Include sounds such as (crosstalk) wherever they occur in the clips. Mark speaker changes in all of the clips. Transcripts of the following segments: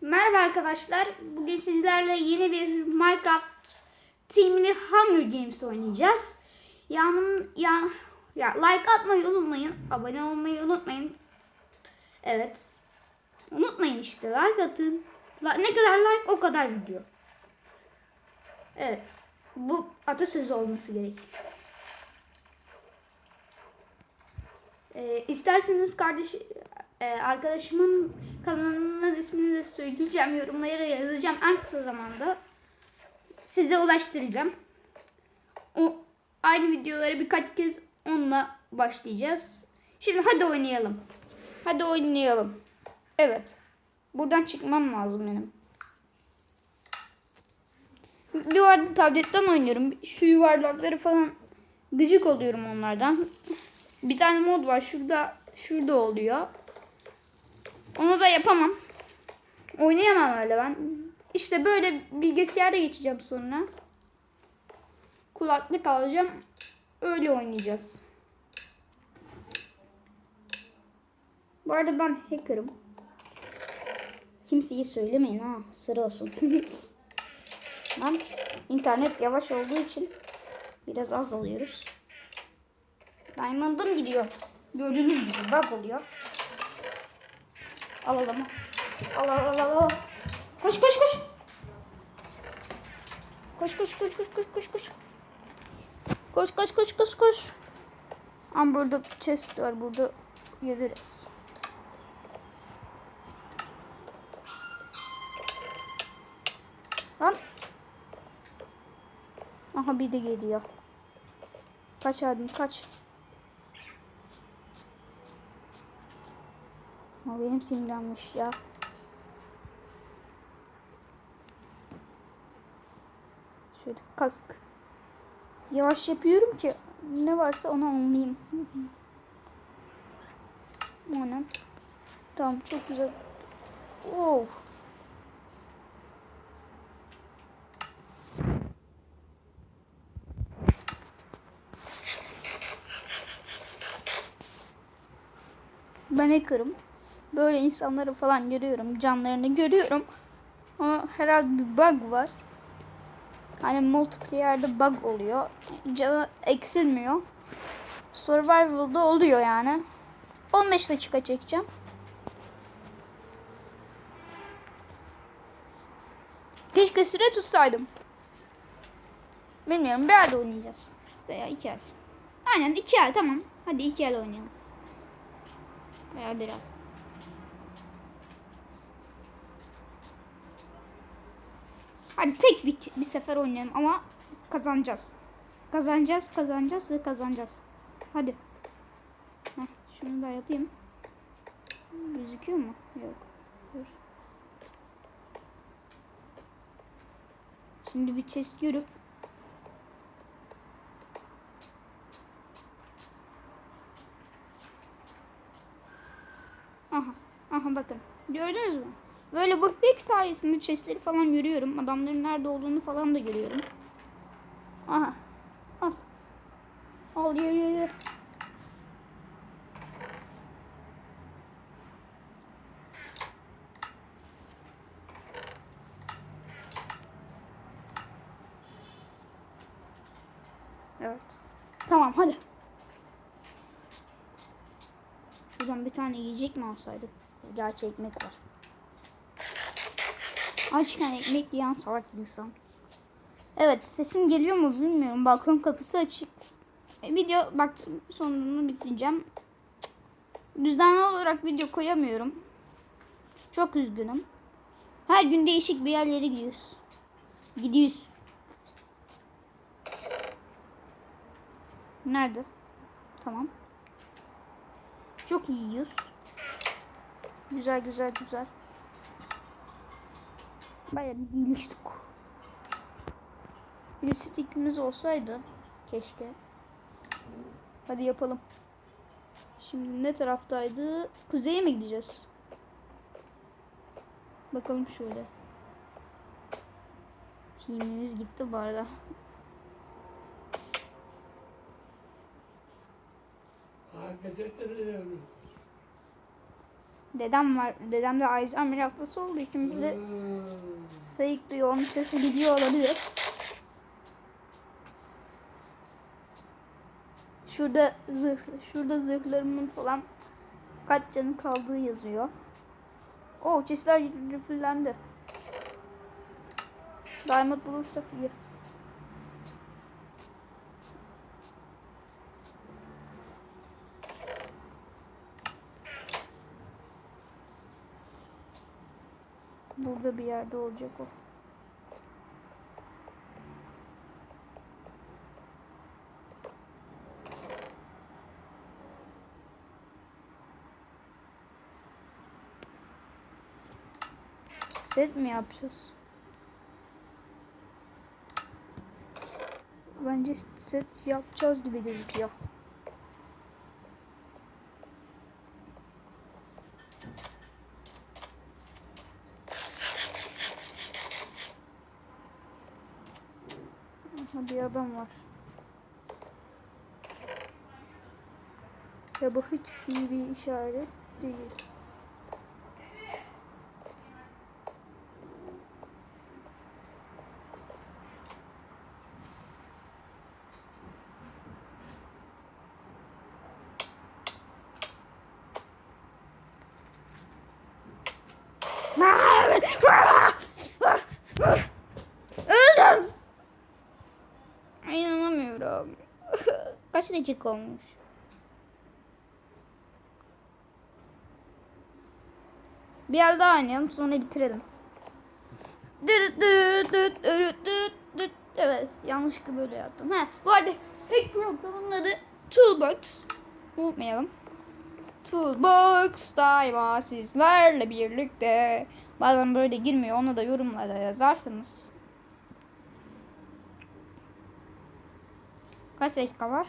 Speaker 1: Merhaba arkadaşlar. Bugün sizlerle yeni bir Minecraft Team'li Hunger Games oynayacağız. Yanım ya ya like atmayı unutmayın, abone olmayı unutmayın. Evet. Unutmayın işte like atın. Ne kadar like o kadar video. Evet. Bu atasözü olması gerek. Ee, isterseniz kardeş e, arkadaşımın kanalının ismini de söyleyeceğim. Yorumlara yazacağım en kısa zamanda. Size ulaştıracağım. O aynı videoları birkaç kez onunla başlayacağız. Şimdi hadi oynayalım. Hadi oynayalım. Evet. Buradan çıkmam lazım benim. Bir vardı tabletten oynuyorum. Şu yuvarlakları falan gıcık oluyorum onlardan. Bir tane mod var. Şurada şurada oluyor. Onu da yapamam. Oynayamam öyle ben. İşte böyle bilgisayara geçeceğim sonra. Kulaklık alacağım. Öyle oynayacağız. Bu arada ben hacker'ım. Kimseye söylemeyin ha. Sıra olsun. (laughs) ben internet yavaş olduğu için biraz az alıyoruz. Diamond'ım gidiyor. Gördüğünüz gibi bug oluyor. Al al ama. Al al al al. Koş koş koş. Koş koş koş koş koş koş koş. Koş koş koş koş koş. Ama burada chest var. Burada geliriz. Lan. Aha bir de geliyor. Kaç abim kaç. Ama benim sinirlenmiş ya. Şöyle kask. Yavaş yapıyorum ki ne varsa onu anlayayım. Aynen. Tamam çok güzel. Oh. Ben hacker'ım. Böyle insanları falan görüyorum. Canlarını görüyorum. Ama herhalde bir bug var. Hani multiplayer'de bug oluyor. Canı eksilmiyor. Survival'da oluyor yani. 15 dakika çekeceğim. Keşke süre tutsaydım. Bilmiyorum bir el oynayacağız. Veya iki el. Aynen iki el tamam. Hadi iki el oynayalım. Veya bir el. Hadi tek bir, bir sefer oynayalım ama kazanacağız. Kazanacağız, kazanacağız ve kazanacağız. Hadi. Heh, şunu da yapayım. Gözüküyor mu? Yok. Dur. Şimdi bir chest görüp Aha. Aha bakın. Gördünüz mü? Böyle bu hack sayesinde chestleri falan görüyorum. Adamların nerede olduğunu falan da görüyorum. Aha. Al. Al ye ye ye. Evet. Tamam hadi. Şuradan bir tane yiyecek mi alsaydık? Gerçi ekmek var. Açken ekmek yiyen salak insan. Evet sesim geliyor mu bilmiyorum. Balkon kapısı açık. E, video bak sonunu bitireceğim. Düzenli olarak video koyamıyorum. Çok üzgünüm. Her gün değişik bir yerlere gidiyoruz. Gidiyoruz. Nerede? Tamam. Çok iyi yiyoruz. Güzel güzel güzel. Bayağı bir iyileştik. Bir stickimiz olsaydı keşke. Hadi yapalım. Şimdi ne taraftaydı? Kuzeye mi gideceğiz? Bakalım şöyle. Teamimiz gitti bu arada.
Speaker 2: Gazeteleri.
Speaker 1: Dedem var. Dedem de Alzheimer hastası olduğu için böyle sayıklıyor. Onun sesi gidiyor olabilir. Şurada zırh, şurada zırhlarımın falan kaç canı kaldığı yazıyor. O chestler fullendi. Diamond bulursak iyi. Burada bir yerde olacak o. Set mi yapacağız? Bence set yapacağız gibi gözüküyor. Bir adam var. Ya bu hiç iyi bir işaret değil. Dakika olmuş? Bir yer daha oynayalım sonra bitirelim. Evet yanlışlıkla böyle yaptım. Ha, bu arada ilk programın adı Toolbox. Unutmayalım. Toolbox daima sizlerle birlikte. Bazen böyle girmiyor onu da yorumlara yazarsanız. Kaç dakika var?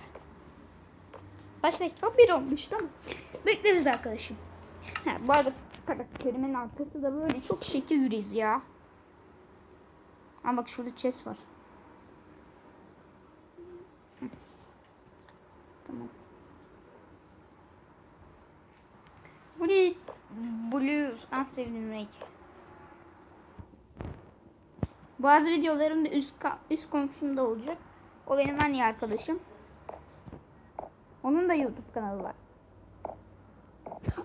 Speaker 1: Kaç dakika? Bir olmuş tamam. Bekleriz arkadaşım. Ha, bu arada karakterimin arkası da böyle çok şekil yürüyüz ya. Ama bak şurada chest var. Tamam. Blue, Blues en sevdiğim renk. Bazı videolarım da üst, üst komşumda olacak. O benim en iyi arkadaşım. Onun da YouTube kanalı var.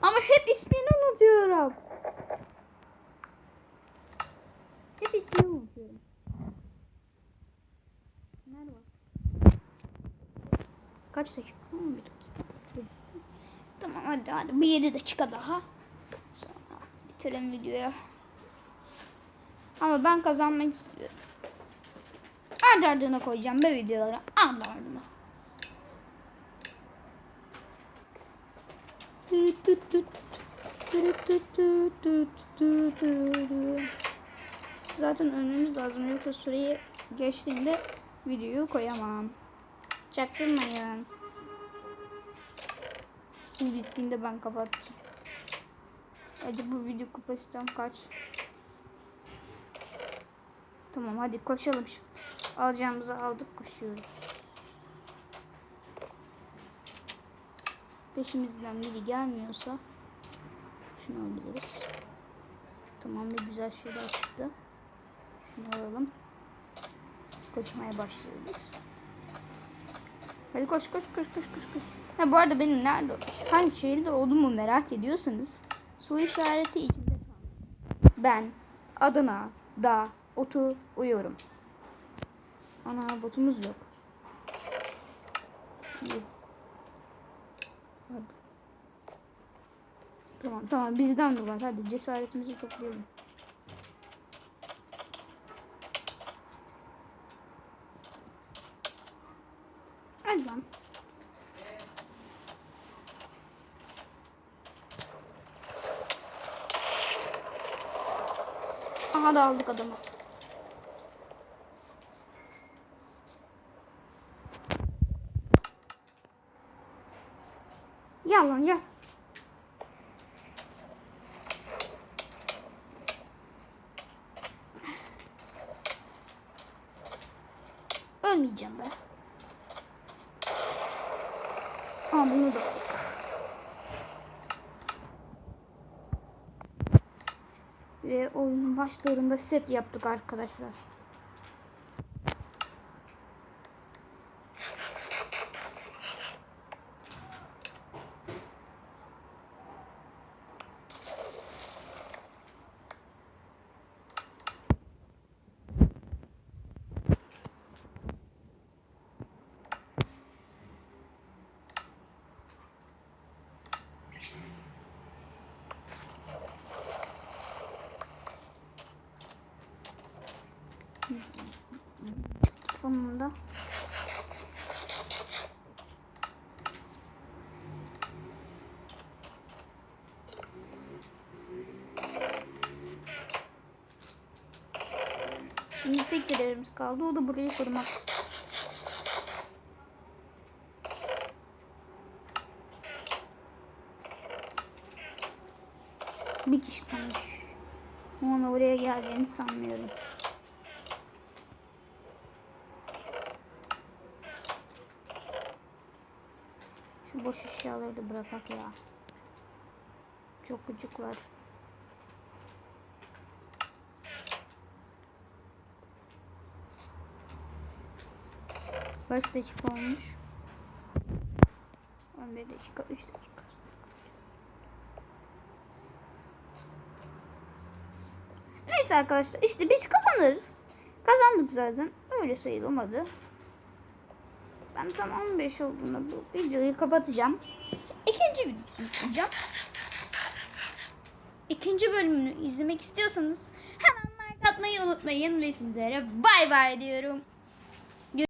Speaker 1: Ama hep ismini unutuyorum. Hep ismini unutuyorum. Var? Kaç dakika? 11 dakika. Tamam hadi hadi. Bir 7 dakika daha. Sonra bitirelim videoyu. Ama ben kazanmak istiyorum. Ardı ardına koyacağım be videoları. Ardı ardına. Zaten önümüz lazım. Yoksa süreyi geçtiğinde videoyu koyamam. Çaktırmayın. Siz bittiğinde ben kapatacağım. Hadi bu video kapasitem kaç? Tamam hadi koşalım. Alacağımızı aldık koşuyoruz. Peşimizden biri gelmiyorsa şunu alabiliriz. Tamam bir güzel şeyler çıktı. Şunu alalım. Koşmaya başlıyoruz. Hadi koş koş koş koş koş koş. Ha bu arada benim nerede hangi şehirde olduğumu merak ediyorsanız soru işareti içinde. Ben Adana da otu uyuyorum. Ana botumuz yok. İyi. Tamam tamam bizden dolar. Hadi cesaretimizi toplayalım. Hadi lan. Aha da aldık adamı. Gel lan Ve oyunun başlarında set yaptık arkadaşlar. Sonunda. Şimdi tek görevimiz kaldı. O da burayı kurmak. Bir kişi kalmış. Onun oraya geleceğini sanmıyorum. Şu boş eşyaları da bırakak ya. Çok gıcıklar. Kaç dakika olmuş? 11 dakika, 3 dakika. Neyse arkadaşlar işte biz kazanırız. Kazandık zaten. Öyle sayılmadı. Ben tam 15 olduğunda bu videoyu kapatacağım. İkinci video yükleyeceğim. İkinci bölümünü izlemek istiyorsanız hemen like atmayı unutmayın ve sizlere bay bay diyorum.